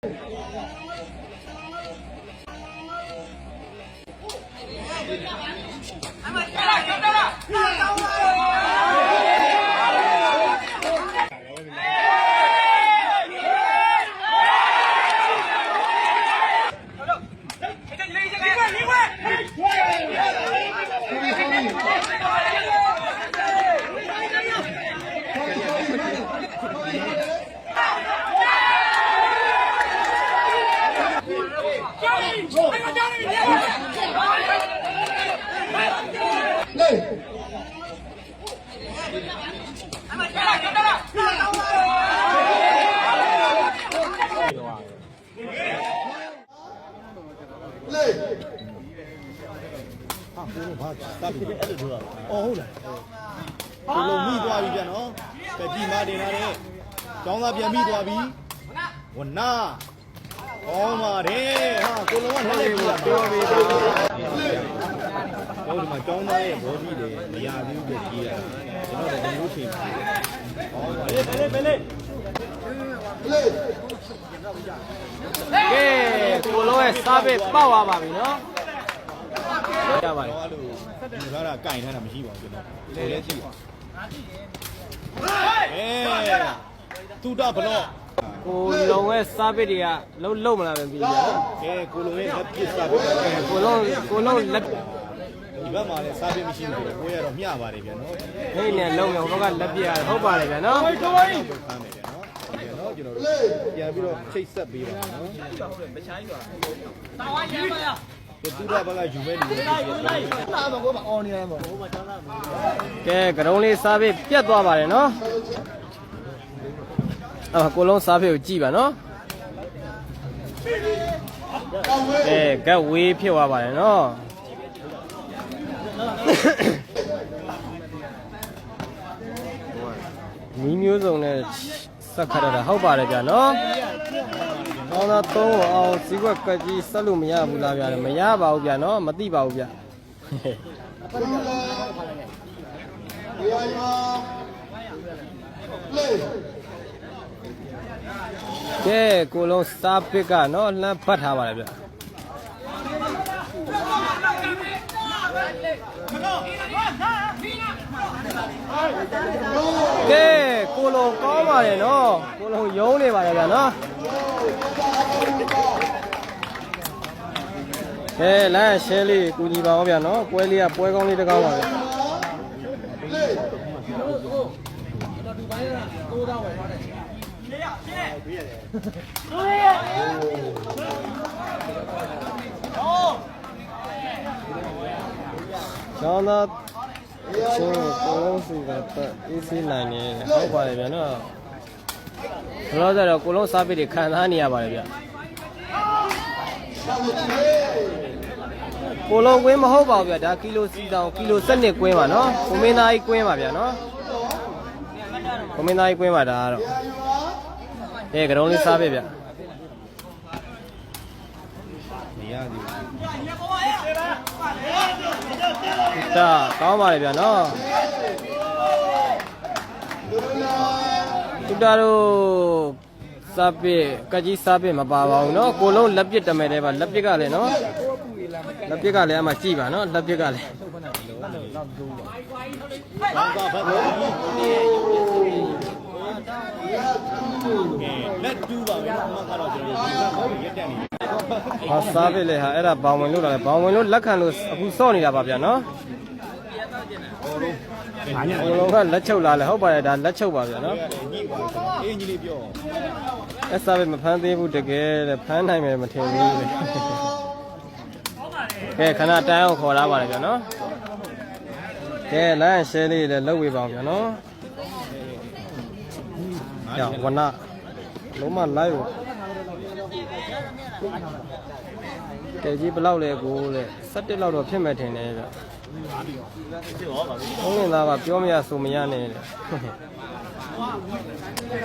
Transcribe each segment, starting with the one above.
အော်ဟုတ်လားကိုလုံး မိသွားပြီပြန်နော်ကကြည်မတင်လာတဲ့ကျောင်းသားပြန်မိသွားပြီဝနာကောင်းပါတယ်ဟာကိုလုံးကလည်းလည်းပြောပြီ တော့ဒီမှာကျောင်းသားရဲ့ဘောကြီးတွေမရဘူးပြကြီးရကျွန်တော်လည်းဒီလိုထင်ပါတယ်ဟောပါလေလေလေလေကဲကိုလုံးရဲ့စားပစ်ပေါက်သွားပါပြီနော်ရပါတယ်တော့အဲ့လိုဒီကားကကင်ထားတာမရှိပါဘူးကျွန်တော်လေလေကြည့်ပါအဲတူတာဘလော့ကိုလုံးရဲ့စားပစ်တွေကလုံးလုံးမလာပဲပြီဗျာကဲကိုလုံးရဲ့လက်ပစ်စားပြီးတော့ကိုလုံးကိုလုံးလက် ဒီဘက်မှာလည်းစားပြီးမရှိဘူးကိုရတော့မျှပါတယ်ဗျာနော်ဟိတ်နဲ့လုံးမယ်ဟိုဘက်ကလက်ပြရဟုတ်ပါတယ်ဗျာနော်ဖမ်းမယ်ဗျာနော်ဗျာနော်ကျွန်တော်တို့ပြန်ပြီးတော့ချိတ်ဆက်ပေးပါနော်မချိုင်းပါတာဝါရမ်းပါလားတူတာဘက်ကယူမဲ့လူတွေလာတော့ကိုမအော်နေရမှာဟိုမှာကျောင်းသားကဲကရုံးလေးစားပစ်ပြတ်သွားပါတယ်နော်အာကိုလုံးစားပစ်ကိုကြည့်ပါနော်ကဲကက်ဝေးဖြစ်သွားပါတယ်နော် မီးမျိုးစုံနဲ့ဆက်ခတ်ရတာဟုတ်ပါတယ်ဗျာနော်။ကောင်းသားသုံးကိုအောင်စီကွက်ကက်ကြီးဆက်လို့မရဘူးလားဗျာ။မရပါဘူးဗျာနော်။မသိပါဘူးဗျာ။ကဲကိုလုံးစားပစ်ကနော်လှမ်းပတ်ထားပါတယ်ဗျာ ကဲကိုလုံးကောင်းပါတယ်နော်ကိုလုံးယုံနေပါတယ်ဗျာနော်ကဲလမ်းရှဲလေးကူညီပါအောင်ဗျာနော်ပွဲလေးကပွဲကောင်းလေးတစ်ကောင်းပါဗျာ ကျောင်းသားချင်းကိုလုံးစီကပတ်အေးစေးနိုင်နေဟုတ်ပါတယ်ဗျာနော်ဘယ်တော့ကြတော့ကိုလုံးစားပစ်တွေခံစားနေရပါတယ်ဗျာကိုလုံးကွင်းမဟုတ်ပါဘူးဗျာဒါကီလိုစီတောင်ကီလိုစနစ်ကွင်းပါနော်ကိုမင်းသားကြီးကွင်းပါဗျာနော်ကိုမင်းသားကြီးကွင်းပါဒါကတော့အဲကရုံးလေးစားပစ်ဗျာနေရသ တာကောင်းပါလေဗျာနော်သူတာတို့စပစ်ကကြီးစပစ်မပါပါဘူးနော်ကိုလုံးလက်ပစ်တမယ်တဲ့ပါလက်ပစ်ကလည်းနော်လက်ပစ်ကလည်းအမှကြည့်ပါနော်လက်ပစ်ကလည်းဘာသာဘာသာ လက်တူးပါပဲအမှန်ကတော့ကျွန်တော်ဒီကောင်ရက်တက်နေ။ဟာစားပဲလေဟာအဲ့ဒါဘောင်ဝင်လို့လာတယ်ဘောင်ဝင်လို့လက်ခံလို့အခုစော့နေတာပါဗျာနော်။ဘာညာအလုံးကလက်ချုပ်လာလေဟုတ်ပါတယ်ဒါလက်ချုပ်ပါဗျာနော်ညီပါအေးညီလေးပြော။အဲ့စားပဲမဖမ်းသေးဘူးတကယ်လေဖမ်းနိုင်မယ်မထင်ဘူးလေ။ကဲခဏတန်းအောင်ခေါ်လာပါတယ်ဗျာနော်။ကဲလမ်းရှဲလေးလည်းလောက်ဝေပါအောင်ဗျာနော်။ညဝနာ လုံးမလိုက်ဘူးကဲကြီးဘယ်လောက်လဲကိုလေ17လောက်တော့ဖြစ်မဲ့ထင်တယ်ဗျဟုတ်ရင်သားကပြောမရဆိုမရနဲ့လေ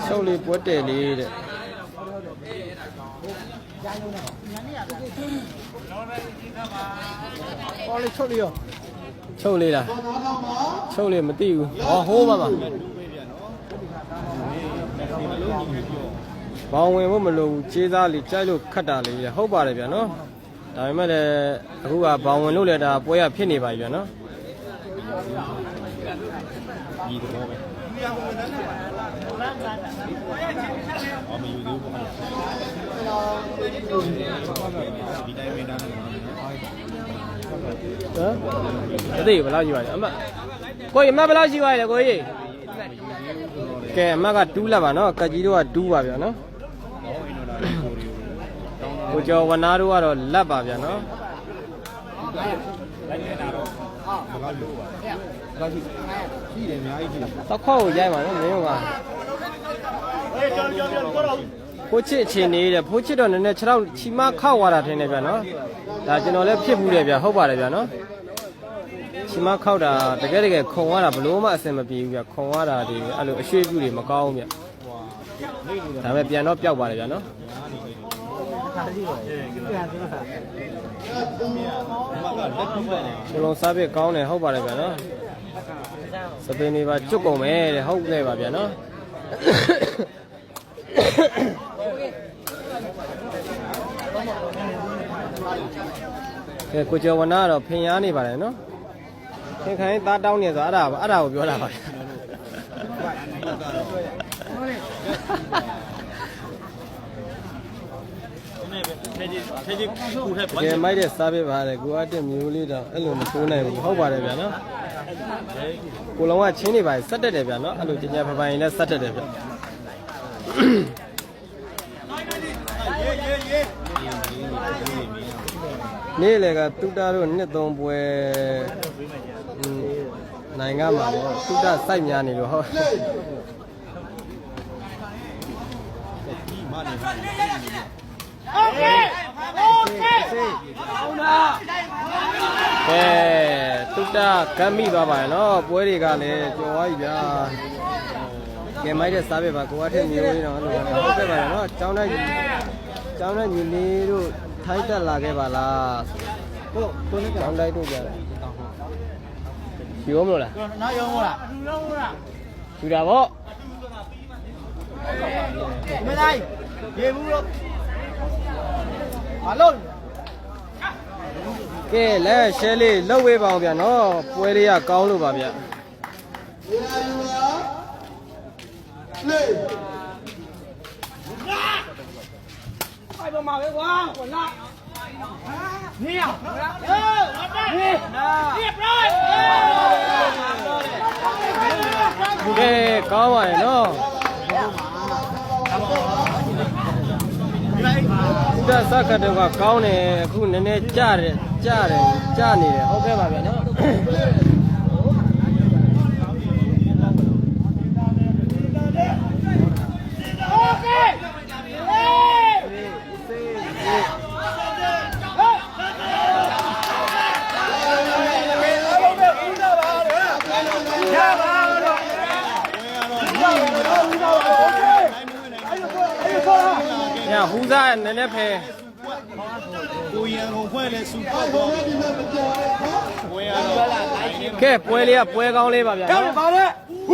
ရှုပ်လေးပွက်တယ်လေးတဲ့ဟောလေးချုပ်လေးရောချုပ်လေးလားချုပ်လေးမသိဘူးဟောဟိုးပါပါဒီမလုံးညီလေးပြော ဘောင်ဝင်ဖို့မလိုဘူးခြေသားလေးကြိုက်လို့ခတ်တာလေးလေဟုတ်ပါတယ်ဗျာနော်ဒါပေမဲ့လည်းအခုကဘောင်ဝင်လို့လည်းဒါပွဲရဖြစ်နေပါပြီဗျာနော်ဒီတော့ပဲအော်မယူသေးဘူးပေါ့ဒီတိုင်းမင်းသားနေမှာနော်ဟမ်တသိဘယ်လောက်ရှိပါလဲအမကိုကြီးအမဘယ်လောက်ရှိပါလဲကိုကြီးကဲအမကတူးလာပါနော်ကကြီးတို့ကတူးပါဗျာနော်ဟောအင်းတော့ဒါကိုရီ ကိုတောင်းကိုကျော်ဝနာတို့ကတော့လက်ပါဗျာနော်လိုက်နေတာတော့ဘယ်လောက်ယူပါလဲဘယ်လောက်ရှိရှိတယ်အများကြီးရှိတယ်တော့ခေါက်ကိုရိုက်ပါနော်မင်းတို့ကအေးကြောင်ကြောင်ကြောင်တော့ဖိုးချစ်အချင်းနေတဲ့ဖိုးချစ်တော့နည်းနည်းခြေထောက်ချီမခောက်သွားတာထင်တယ်ဗျာနော်ဒါကျွန်တော်လည်းဖြစ်ဘူးတယ်ဗျာဟုတ်ပါတယ်ဗျာနော်ချီမခောက်တာတကယ်တကယ်ခုံသွားတာဘလို့မှအဆင်မပြေဘူးဗျာခုံသွားတာဒီအဲ့လိုအရွှေ့ပြူတွေမကောင်းဘူးဗျာဟွာနေနေတာဒါပေမဲ့ပြန်တော့ပျောက်ပါတယ်ဗျာနော်မကလက်ပြီးပါနေ ဘလုံးစားပြစ်ကောင်းတယ်ဟုတ်ပါတယ်ဗျာနော်စပင်းတွေပါကျွတ်ကုန်မယ်တဲ့ဟုတ်ကဲ့ပါဗျာနော်ကဲကိုကျော်ဝနာကတော့ဖင်ရားနေပါတယ်နော်ဖင်ခိုင်းသားတောင်းနေဆိုအဲ့ဒါအဲ့ဒါကိုပြောတာပါဗျာ ထဲကြီးထဲကြီးကူထဲတကယ်မိုက်တဲ့စားပြစ်ပါတယ်ကိုအတက်မျိုးလေးတော့အဲ့လိုမဆိုးနိုင်ဘူးဟုတ်ပါတယ်ဗျာနော်ကိုလုံးကချင်းနေပါဆက်တက်တယ်ဗျာနော်အဲ့လိုကြင်ကြပပိုင်နဲ့ဆက်တက်တယ်ဗျာရေးရေးရေးနေ့လေကတုတ္တတို့နှစ်သုံးပွဲอืมနိုင်ငံမှာပေါ့တုတ္တစိုက်များနေလို့ဟုတ်ဒီမနေ ပါကဲတုတ္တကမ်းမိသွားပါရဲ့နော်ပွဲတွေကလည်းကြော်သွားပြီဗျာကဲမိုက်တဲ့စားပြပါကိုအထက်မျိုးလေးတော့အဲ့လိုပါဟုတ်ကဲ့ပါနော်ကျောင်းတဲ့ညီကျောင်းတဲ့ညီလေးတို့ထိုက်တက်လာခဲ့ပါလားကိုကိုနေကျောင်းတိုက်တို့ကြတယ်ရောမလို့လားနားရောမလားယူတာပေါ့မလိုက်ရေဘူးတော့မ လို့ကဲလက်ရှဲလေးလှုပ်ဝေးပါအောင်ဗျာနော်ပွဲလေးကကောင်းလို့ပါဗျာကဲကောင်းပါရဲ့နော်ဥဒ္ဒစကတ်တော့ကကောင်းတယ်အခုနည်းနည်းကြတယ်ကြတယ်ကြနေတယ်ဟုတ်ကဲ့ပါဗျာနော် ဟူးစားနည်းနည်းဖယ်ကိုရန်ကုန်ဖွဲ့လဲစူပေါက်တော့ဝယ်ရတော့တိုင်းနေကဲပွဲလေးကပွဲကောင်းလေးပါဗျာနော်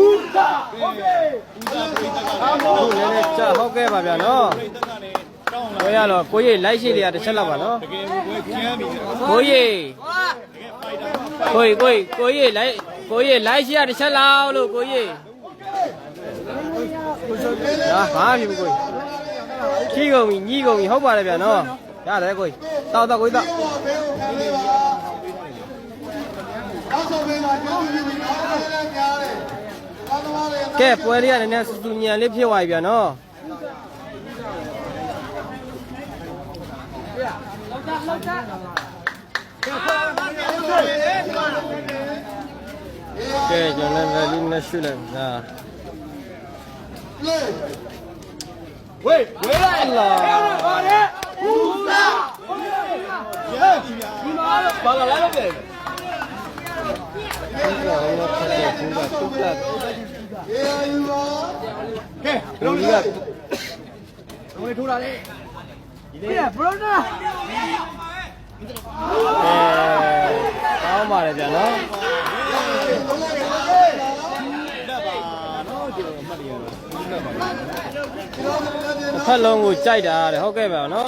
ဦးသားပြိတ္တကအခုနည်းနည်းကြဟုတ်ကဲ့ပါဗျာနော်ပြိတ္တကလည်းတောင်းလာပွဲရတော့ကိုကြီးလိုက်ရှိလေးကတစ်ချက်လောက်ပါနော်တကယ်ကိုကျမ်းပြီကိုကြီးကိုကြီးကိုကြီးကိုကြီးလိုက်ကိုကြီးလိုက်ရှိရတစ်ချက်လောက်လို့ကိုကြီးဟာဘာဖြစ်ဘူးကိုကြီး ခီးကုန်ပြီညီးကုန်ပြီဟုတ်ပါတယ်ဗျာနော်ရတယ်ကိုကြီးတောက်တော့ကိုကြီးတောက်ကဲပွဲလေးကလည်းနည်းနည်းစူစူညံလေးဖြစ်သွားပြီဗျာနော်ကဲကျွန်တော်လည်းလေးနဲ့ရှုလိုက်ဟာ ဝေးဝေးလိုက်လာရပြီဗျာဒီမှာဘာလာလိုက်တယ်ဒီကောင်ကဖတ်တဲ့ဘူးကတုတ်လတ်ကဲလူကြီးကဝေးထိုးတာလေအဲကောင်းပါတယ်ဗျာနော်လက်ပါနော်ကျွန်တော်မှတ်ရတော့ တစ်ဖက်လုံးကိုကြိုက်တာတဲ့ဟုတ်ကဲ့ပါနော်